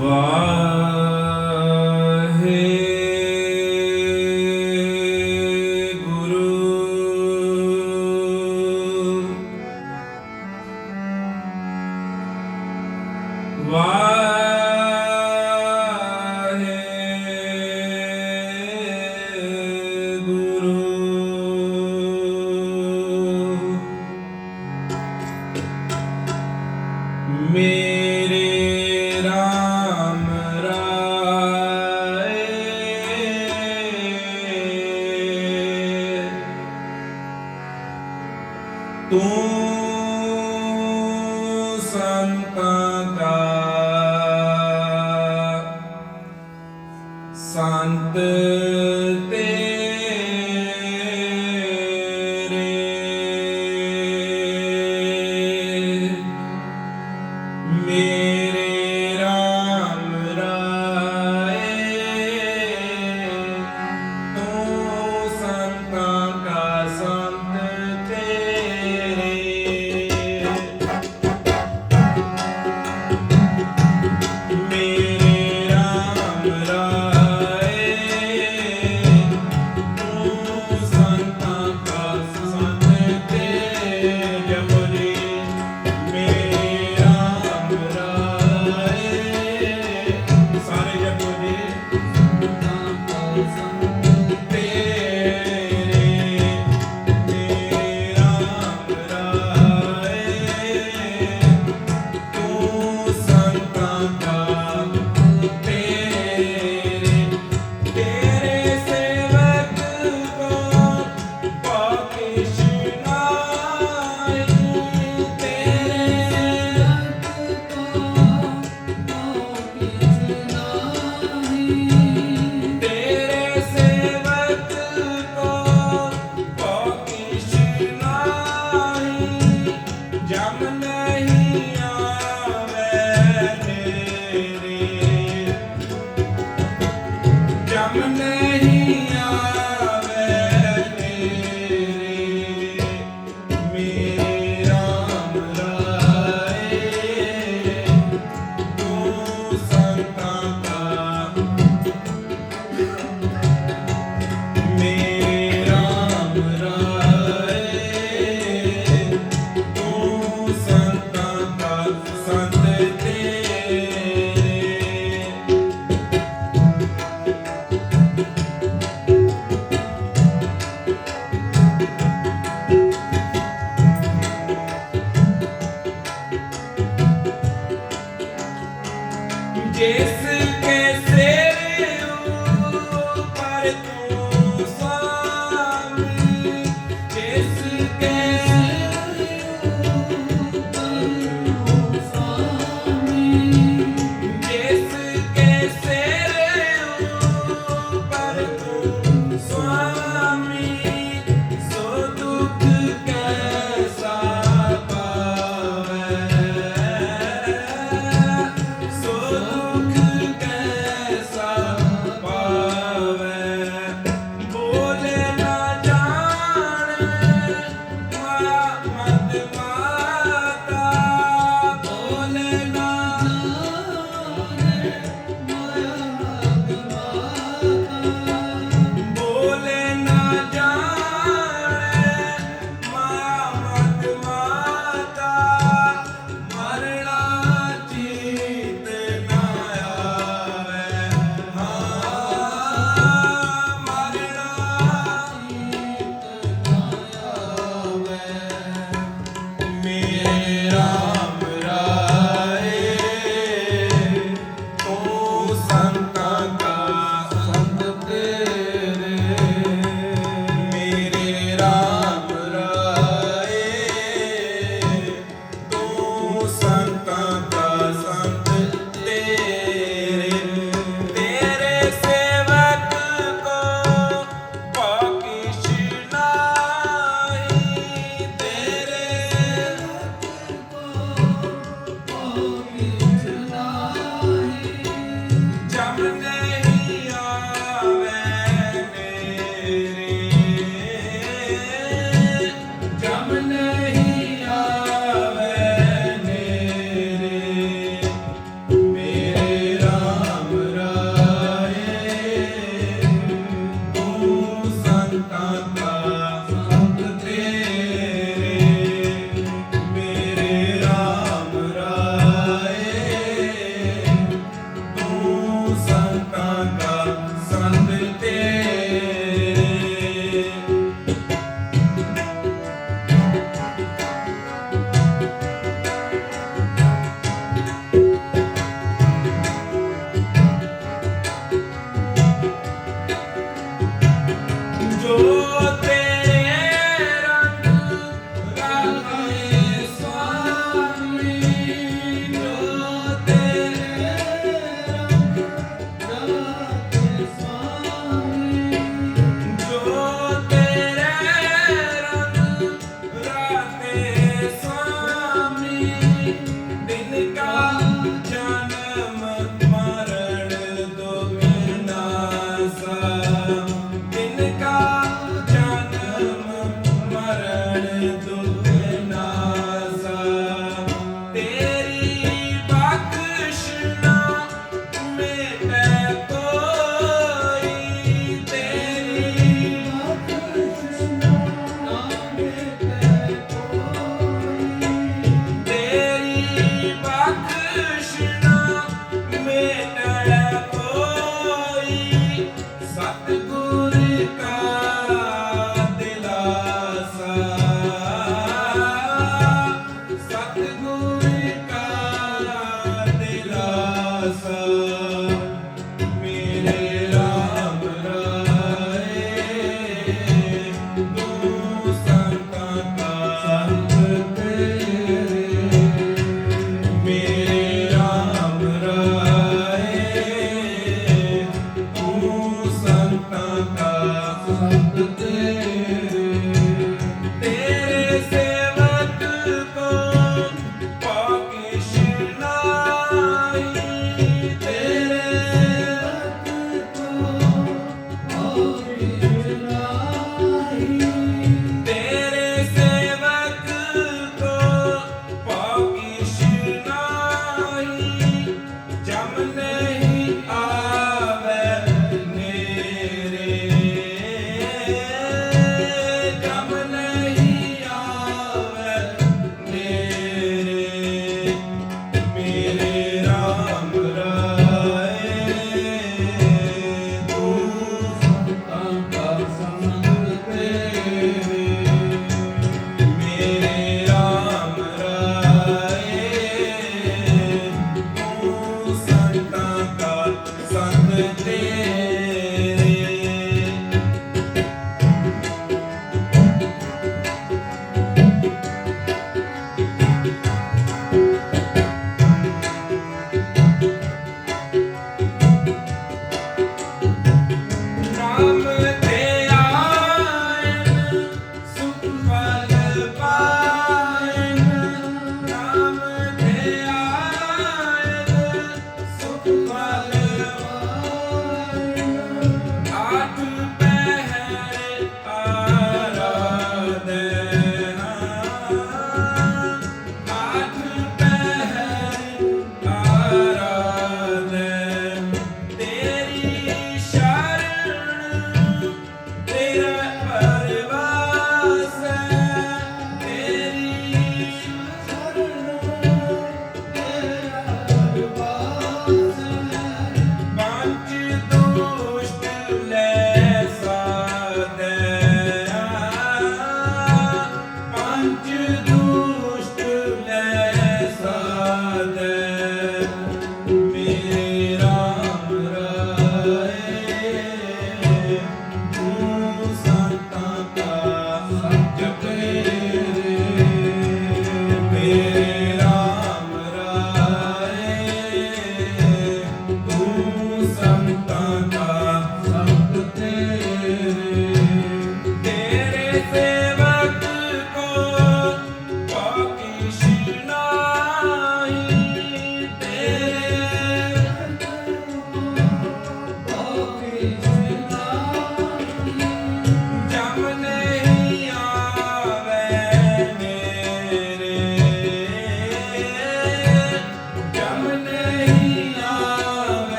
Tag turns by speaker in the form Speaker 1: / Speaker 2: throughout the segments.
Speaker 1: Waheguru Gdzie jest syn?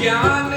Speaker 1: Yeah.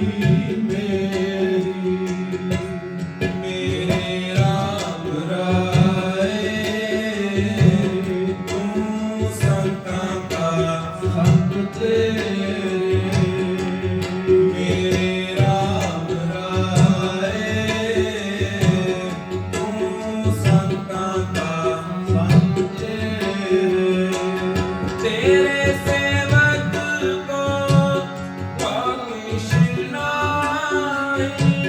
Speaker 1: Thank you. Thank you.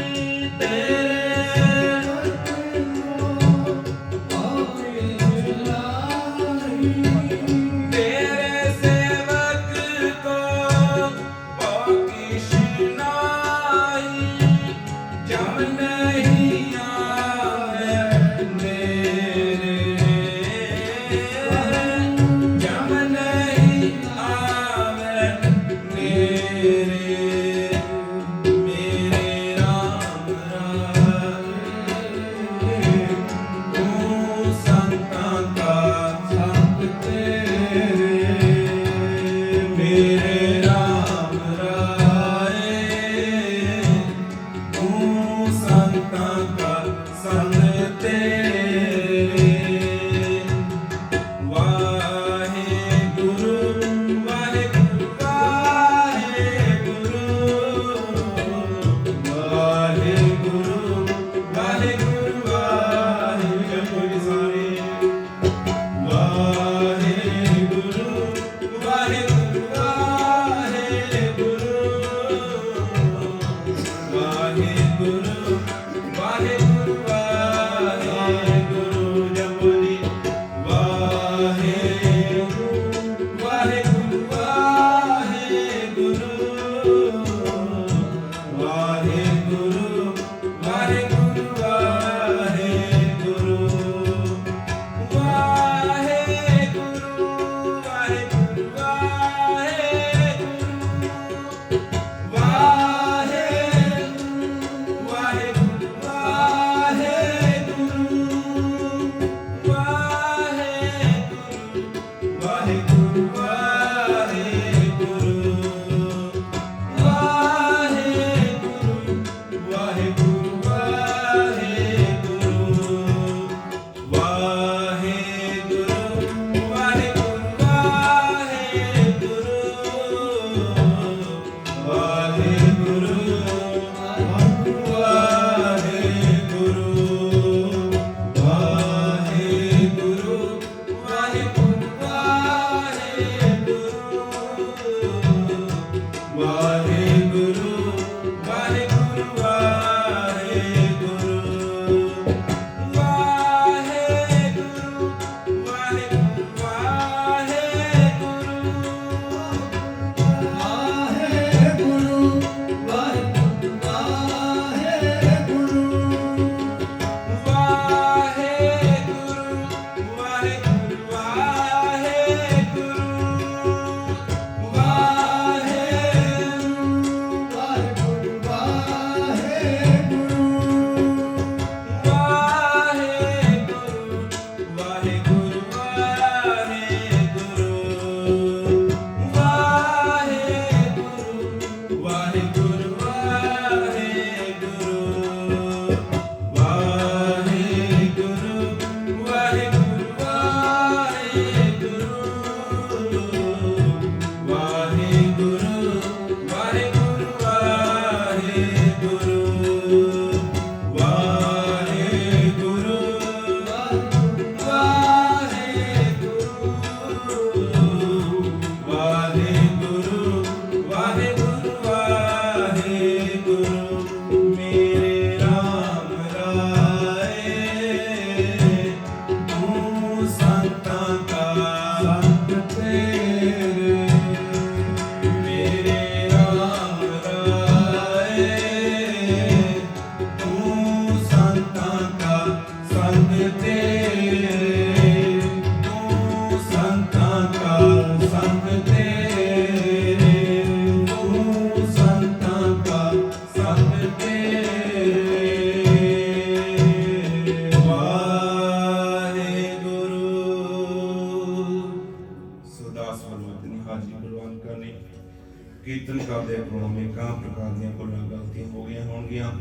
Speaker 1: ਕੀਰਤਨ ਕਰਦੇ ਕੋਲੋਂ ਅਨੇਕਾਂ ਪ੍ਰਕਾਰ ਦੀਆਂ ਭੁੱਲਾਂ, ਗਲਤੀਆਂ ਹੋ ਗਈਆਂ ਹੋਣਗੀਆਂ।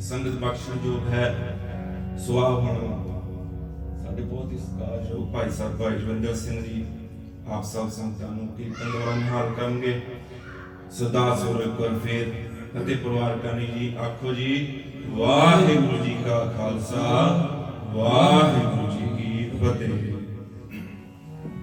Speaker 1: ਸੰਗਤ ਬਖਸ਼ਣ ਯੋਗ ਹੈ। ਸੁਆਹ ਹੁਣ ਸਾਡੇ ਬਹੁਤ ਹੀ ਸਤਿਕਾਰਯੋਗ ਭਾਈ ਸਾਹਿਬ ਭਾਈ ਜਵਿੰਦਰ ਸਿੰਘ ਜੀ, ਆਪ ਸਭ ਸੰਗਤਾਂ ਨੂੰ ਕੀਰਤਨ ਦੁਆਰਾ ਨਿਹਾਲ ਕਰਨਗੇ। ਸਦਾ ਸੋਰ ਇੱਕ ਫੇਰ ਅਤੇ ਪਰਿਵਾਰ ਕਾਨੀ ਜੀ, ਆਖੋ ਜੀ, ਵਾਹਿਗੁਰੂ ਜੀ ਕਾ ਖਾਲਸਾ, ਵਾਹਿਗੁਰੂ ਜੀ ਕੀ ਫਤਿਹ।